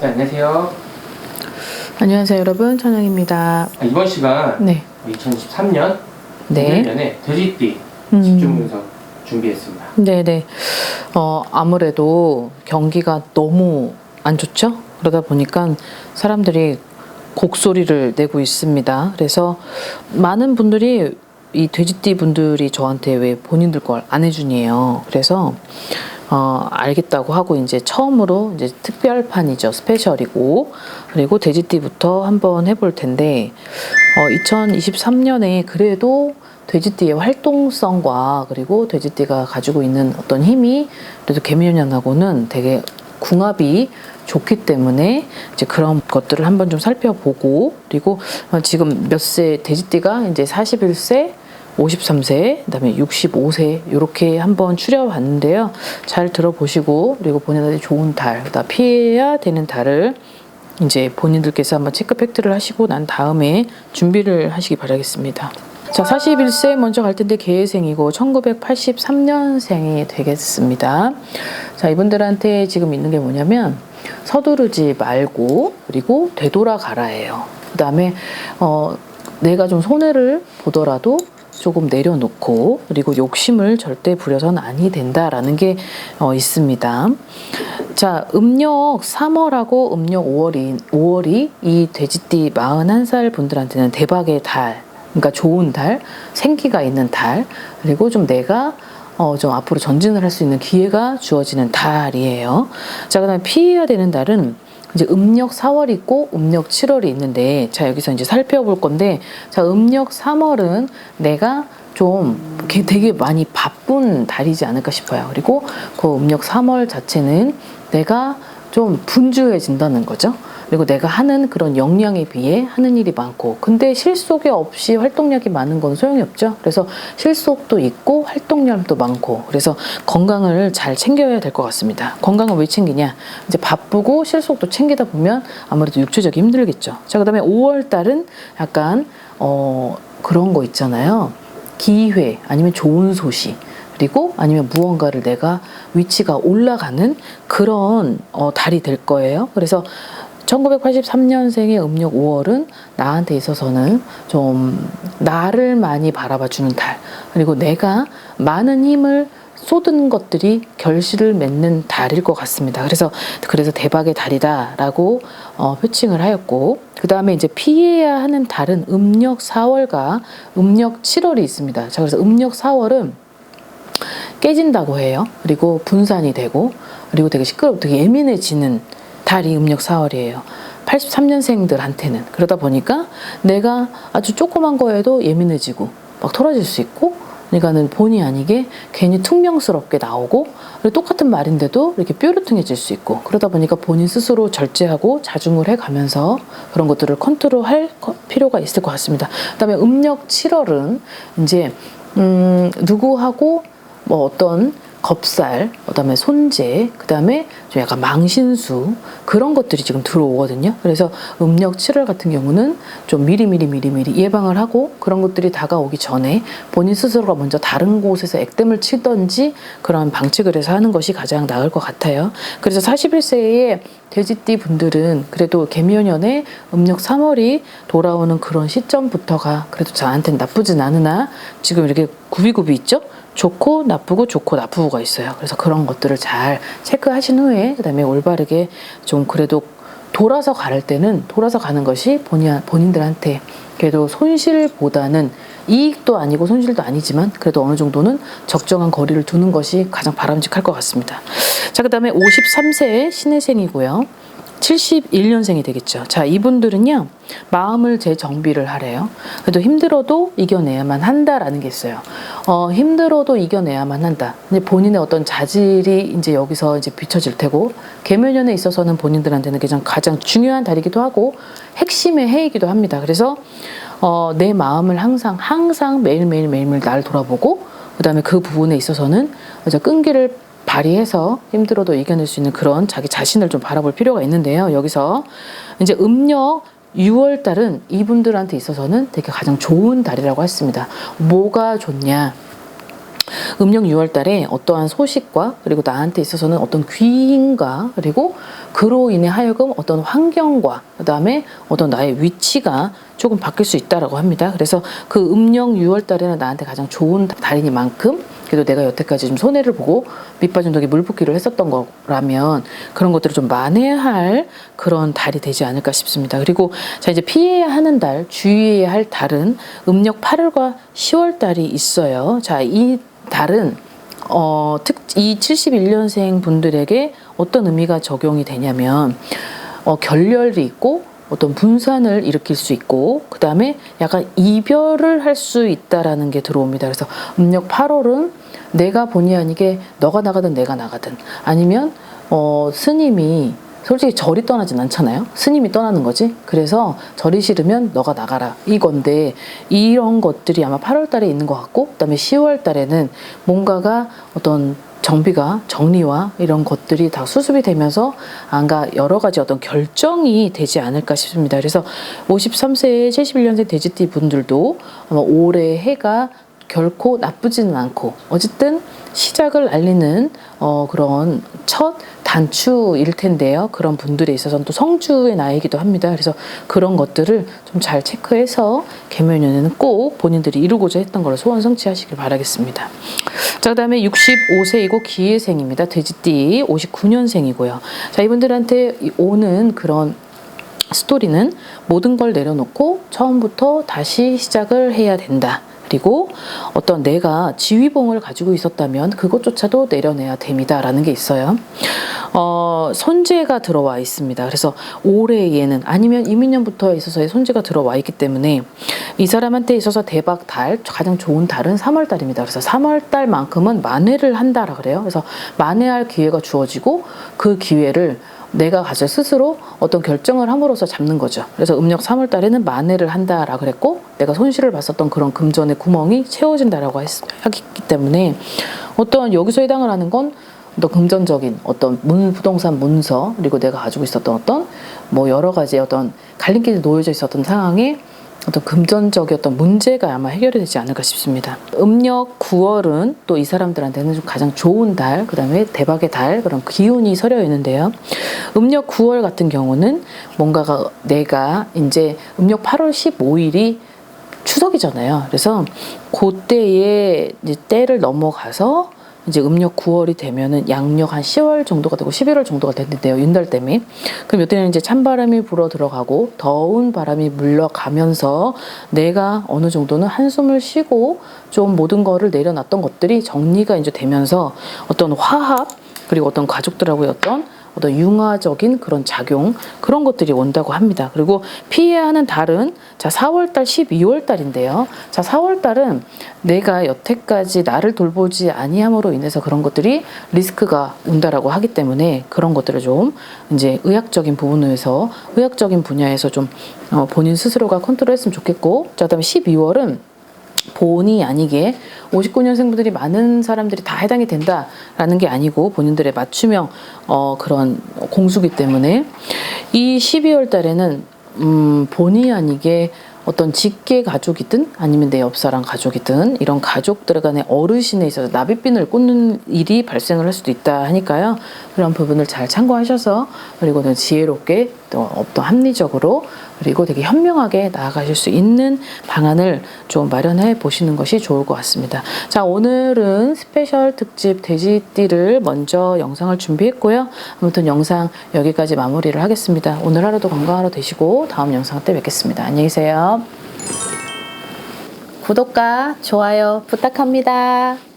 네, 안녕하세요. 안녕하세요 여러분 천영입니다. 아, 이번 시간 네. 2023년 네. 내년에 돼지띠 음. 집중 분석 준비했습니다. 네 네. 어 아무래도 경기가 너무 안 좋죠. 그러다 보니까 사람들이 곡소리를 내고 있습니다. 그래서 많은 분들이 이 돼지띠 분들이 저한테 왜 본인들 걸 안 해주니에요. 그래서 어, 알겠다고 하고 이제 처음으로 이제 특별판이죠. 스페셜이고 그리고 돼지띠부터 한번 해볼 텐데 어, 2023년에 그래도 돼지띠의 활동성과 그리고 돼지띠가 가지고 있는 어떤 힘이 그래도 개미년하고는 되게 궁합이 좋기 때문에 이제 그런 것들을 한번 좀 살펴보고 그리고 어, 지금 몇 세 돼지띠가 이제 41세 53세, 그다음에 65세 이렇게 한번 추려봤는데요. 잘 들어보시고 그리고 본인한테 좋은 달, 그다음 피해야 되는 달을 이제 본인들께서 한번 체크 팩트를 하시고 난 다음에 준비를 하시기 바라겠습니다. 자, 41세 먼저 갈 텐데 개해생이고 1983년생이 되겠습니다. 자, 이분들한테 지금 있는 게 뭐냐면 서두르지 말고 그리고 되돌아가라예요. 그다음에 어 내가 좀 손해를 보더라도 조금 내려놓고 그리고 욕심을 절대 부려서는 아니 된다라는 게 어, 있습니다. 자, 음력 3월하고 음력 5월이 5월이 이 돼지띠 41살 분들한테는 대박의 달, 그러니까 좋은 달, 생기가 있는 달, 그리고 좀 내가 어, 좀 앞으로 전진을 할 수 있는 기회가 주어지는 달이에요. 자, 그다음에 피해야 되는 달은 이제 음력 4월 있고 음력 7월이 있는데 자 여기서 이제 살펴볼 건데 자 음력 3월은 내가 좀 되게 많이 바쁜 달이지 않을까 싶어요. 그리고 그 음력 3월 자체는 내가 좀 분주해진다는 거죠. 그리고 내가 하는 그런 역량에 비해 하는 일이 많고 근데 실속이 없이 활동량이 많은 건 소용이 없죠. 그래서 실속도 있고 활동량도 많고 그래서 건강을 잘 챙겨야 될 것 같습니다. 건강을 왜 챙기냐? 이제 바쁘고 실속도 챙기다 보면 아무래도 육체적이 힘들겠죠. 자 그다음에 5월 달은 약간 어 그런 거 있잖아요. 기회 아니면 좋은 소식 그리고 아니면 무언가를 내가 위치가 올라가는 그런 어, 달이 될 거예요. 그래서 1983년생의 음력 5월은 나한테 있어서는 좀 나를 많이 바라봐 주는 달. 그리고 내가 많은 힘을 쏟은 것들이 결실을 맺는 달일 것 같습니다. 그래서 그래서 대박의 달이다라고 어, 표칭을 하였고 그 다음에 이제 피해야 하는 달은 음력 4월과 음력 7월이 있습니다. 자 그래서 음력 4월은 깨진다고 해요. 그리고 분산이 되고 그리고 되게 시끄럽고 되게 예민해지는 달이 음력 4월이에요. 83년생들한테는 그러다 보니까 내가 아주 조그만 거에도 예민해지고 막 털어질 수 있고 그러니까는 본의 아니게 괜히 퉁명스럽게 나오고 똑같은 말인데도 이렇게 뾰루퉁해질 수 있고 그러다 보니까 본인 스스로 절제하고 자중을 해가면서 그런 것들을 컨트롤할 거- 필요가 있을 것 같습니다. 그다음에 음력 7월은 이제 음, 누구하고 뭐 어떤 겁살, 그다음에 손재, 그다음에 좀 약간 망신수 그런 것들이 지금 들어오거든요. 그래서 음력 7월 같은 경우는 좀 미리 미리 미리 미리 예방을 하고 그런 것들이 다가오기 전에 본인 스스로가 먼저 다른 곳에서 액땜을 치던지 그런 방책을 해서 하는 것이 가장 나을 것 같아요. 그래서 41세의 돼지띠 분들은 그래도 개묘년에 음력 3월이 돌아오는 그런 시점부터가 그래도 저한테는 나쁘진 않으나 지금 이렇게 구비구비 있죠? 좋고 나쁘고 좋고 나쁘고가 있어요. 그래서 그런 것들을 잘 체크하신 후에 그다음에 올바르게 좀 그래도 돌아서 갈 때는 돌아서 가는 것이 본인 본인들한테 그래도 손실보다는 이익도 아니고 손실도 아니지만 그래도 어느 정도는 적정한 거리를 두는 것이 가장 바람직할 것 같습니다. 자, 그 다음에 53세의 신혜생이고요. 71년생이 되겠죠. 자, 이분들은요, 마음을 재정비를 하래요. 그래도 힘들어도 이겨내야만 한다라는 게 있어요. 어, 힘들어도 이겨내야만 한다. 근데 본인의 어떤 자질이 이제 여기서 이제 비춰질 테고, 개묘년에 있어서는 본인들한테는 가장, 가장 중요한 달이기도 하고, 핵심의 해이기도 합니다. 그래서, 어, 내 마음을 항상, 항상 매일매일 매일매일 날 돌아보고, 그 다음에 그 부분에 있어서는 끈기를 발휘해서 힘들어도 이겨낼 수 있는 그런 자기 자신을 좀 바라볼 필요가 있는데요. 여기서 이제 음력 6월 달은 이분들한테 있어서는 되게 가장 좋은 달이라고 했습니다. 뭐가 좋냐? 음력 6월 달에 어떠한 소식과 그리고 나한테 있어서는 어떤 귀인과 그리고 그로 인해 하여금 어떤 환경과 그다음에 어떤 나의 위치가 조금 바뀔 수 있다라고 합니다. 그래서 그 음력 6월 달에는 나한테 가장 좋은 달이니만큼 그래도 내가 여태까지 좀 손해를 보고 밑빠진 덕에 물 붓기를 했었던 거라면 그런 것들을 좀 만회할 그런 달이 되지 않을까 싶습니다. 그리고 자 이제 피해야 하는 달, 주의해야 할 달은 음력 8월과 10월 달이 있어요. 자, 이 달은 어, 특, 이 71년생 분들에게 어떤 의미가 적용이 되냐면 어, 결렬이 있고 어떤 분산을 일으킬 수 있고 그 다음에 약간 이별을 할 수 있다라는 게 들어옵니다. 그래서 음력 8월은 내가 본의 아니게 너가 나가든 내가 나가든 아니면 어, 스님이 솔직히 절이 떠나진 않잖아요. 스님이 떠나는 거지. 그래서 절이 싫으면 너가 나가라 이건데 이런 것들이 아마 8월 달에 있는 것 같고 그다음에 10월 달에는 뭔가가 어떤 정비가 정리와 이런 것들이 다 수습이 되면서 안가 여러 가지 어떤 결정이 되지 않을까 싶습니다. 그래서 53세의 71년생 돼지띠 분들도 아마 올해 해가 결코 나쁘지는 않고 어쨌든 시작을 알리는 어, 그런 첫 단추일 텐데요. 그런 분들에 있어서는 또 성주의 나이기도 합니다. 그래서 그런 것들을 좀 잘 체크해서 개묘년에는 꼭 본인들이 이루고자 했던 걸 소원 성취하시길 바라겠습니다. 자, 그 다음에 65세이고 기회생입니다. 돼지띠 59년생이고요. 자, 이분들한테 이- 오는 그런 스토리는 모든 걸 내려놓고 처음부터 다시 시작을 해야 된다. 그리고 어떤 내가 지휘봉을 가지고 있었다면 그것조차도 내려내야 됩니다라는 게 있어요. 어, 손재가 들어와 있습니다. 그래서 올해에는 아니면 이민년부터 있어서의 손재가 들어와 있기 때문에 이 사람한테 있어서 대박 달 가장 좋은 달은 3월 달입니다. 그래서 3월 달만큼은 만회를 한다라 그래요. 그래서 만회할 기회가 주어지고 그 기회를 내가 가서 스스로 어떤 결정을 함으로써 잡는 거죠. 그래서 음력 3월 달에는 만회를 한다라 그랬고 내가 손실을 봤었던 그런 금전의 구멍이 채워진다라고 했, 하기 때문에 어떤 여기서 해당을 하는 건 어떤 금전적인 어떤 문 부동산 문서 그리고 내가 가지고 있었던 어떤 뭐 여러 가지 어떤 갈림길에 놓여져 있었던 상황에 어떤 금전적이었던 문제가 아마 해결이 되지 않을까 싶습니다. 음력 9월은 또 이 사람들한테는 좀 가장 좋은 달, 그 다음에 대박의 달, 그런 기운이 서려 있는데요. 음력 9월 같은 경우는 뭔가가 내가 이제 음력 8월 15일이 추석이잖아요. 그래서 이제 때를 넘어가서 이제 음력 9월이 되면은 양력 한 10월 정도가 되고 11월 정도가 됐는데요. 윤달 때문에. 그럼 이때는 이제 찬바람이 불어 들어가고 더운 바람이 물러가면서 내가 어느 정도는 한숨을 쉬고 좀 모든 거를 내려놨던 것들이 정리가 이제 되면서 어떤 화합 그리고 어떤 가족들하고의 어떤 어떤 융화적인 그런 작용 그런 것들이 온다고 합니다. 그리고 피해야 하는 달은 자 4월 달, 12월 달인데요. 자 4월 달은 내가 여태까지 나를 돌보지 아니함으로 인해서 그런 것들이 리스크가 온다라고 하기 때문에 그런 것들을 좀 이제 의학적인 부분에서 의학적인 분야에서 좀 어, 본인 스스로가 컨트롤했으면 좋겠고 자 그다음에 12월은 본의 아니게 59년생분들이 많은 사람들이 다 해당이 된다라는 게 아니고 본인들의 맞춤형 어, 그런 공수기 때문에 이 12월 달에는 음, 본의 아니게 어떤 직계 가족이든 아니면 내 옆사람 가족이든 이런 가족들 간의 어르신에 있어서 나비핀을 꽂는 일이 발생을 할 수도 있다 하니까요. 그런 부분을 잘 참고하셔서 그리고는 지혜롭게 또 어떤 합리적으로 그리고 되게 현명하게 나아가실 수 있는 방안을 좀 마련해 보시는 것이 좋을 것 같습니다. 자, 오늘은 스페셜 특집 돼지띠를 먼저 영상을 준비했고요. 아무튼 영상 여기까지 마무리를 하겠습니다. 오늘 하루도 건강한 하루 되시고 다음 영상 때 뵙겠습니다. 안녕히 계세요. 구독과 좋아요 부탁합니다.